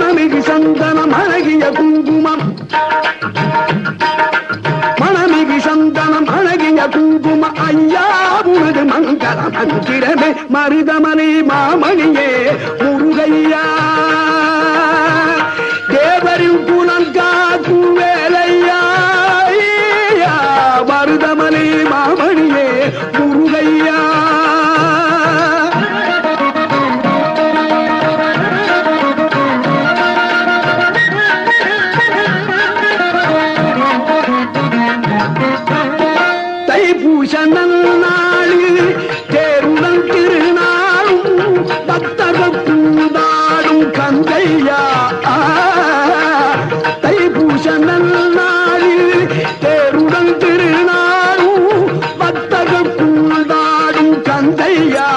மனமிகு சந்தனம் அழகிய குங்குமம். மனமிகு சந்தனம் அழகிய குங்கும ஐயா உனது மங்கள மந்திரமே மருதமலை மாமணியே முருகையா. கொண்டாடும் கந்தையா தைப்பூச நல்லாளில் தேருடன் திருநாடும் பத்தக கூண்டாடும் கந்தையா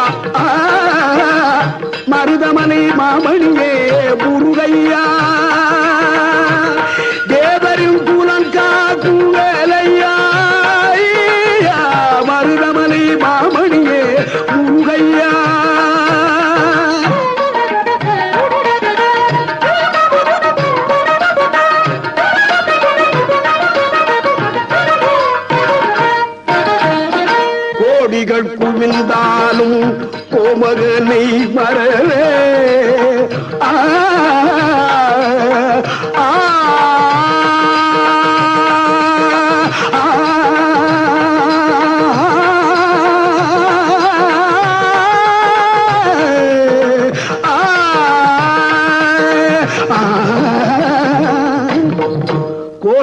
மருதமனை மாமணியே முருகையா? தேவரும் புலன் காக்குவே மகனை மறவே. ஆ.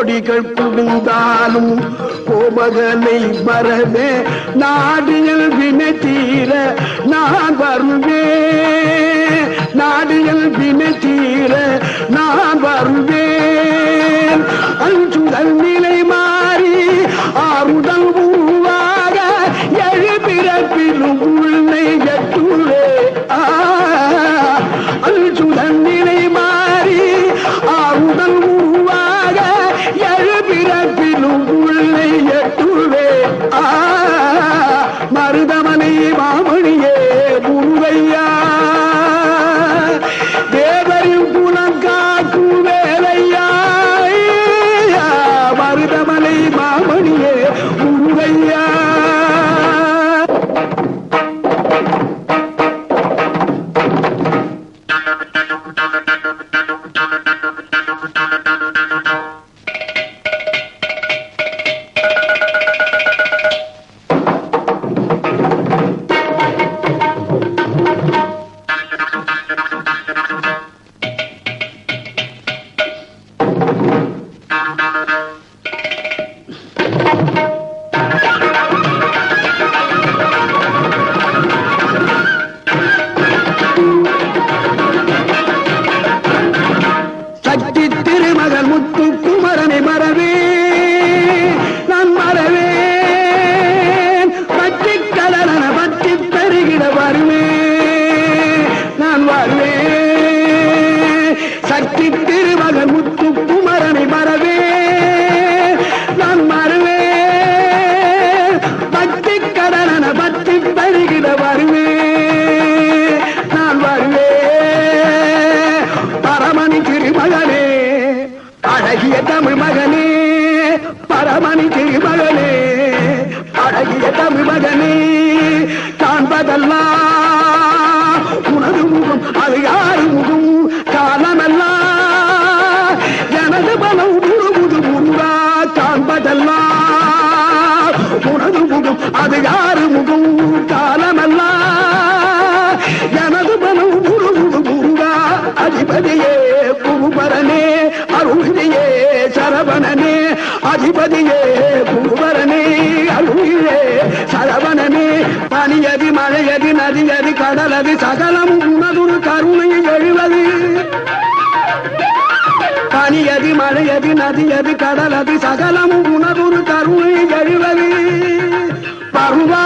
கோடிகள் குவிந்தாலும் கோமகனை வரவே நாடியல் வினை தீர நான் வருவே நாடியல் வினை தீர நான் வருவேன். அஞ்சுதல் நிலை அழகிய தமிழ் மகனே பரமணி திருமகனே அழகிய தமிழ் மகனே காண்பதெல்லாம் அதிபதியே பூவரனே அருகிலே சரவணனே பனியதி மழையதி நதியதி கடலது சகலம் உன்னதுரு கருணை எழுவது. பனியதி மழையதி நதியது கடலது சகலம் உனதுரு கருணை எழுவது. பருவா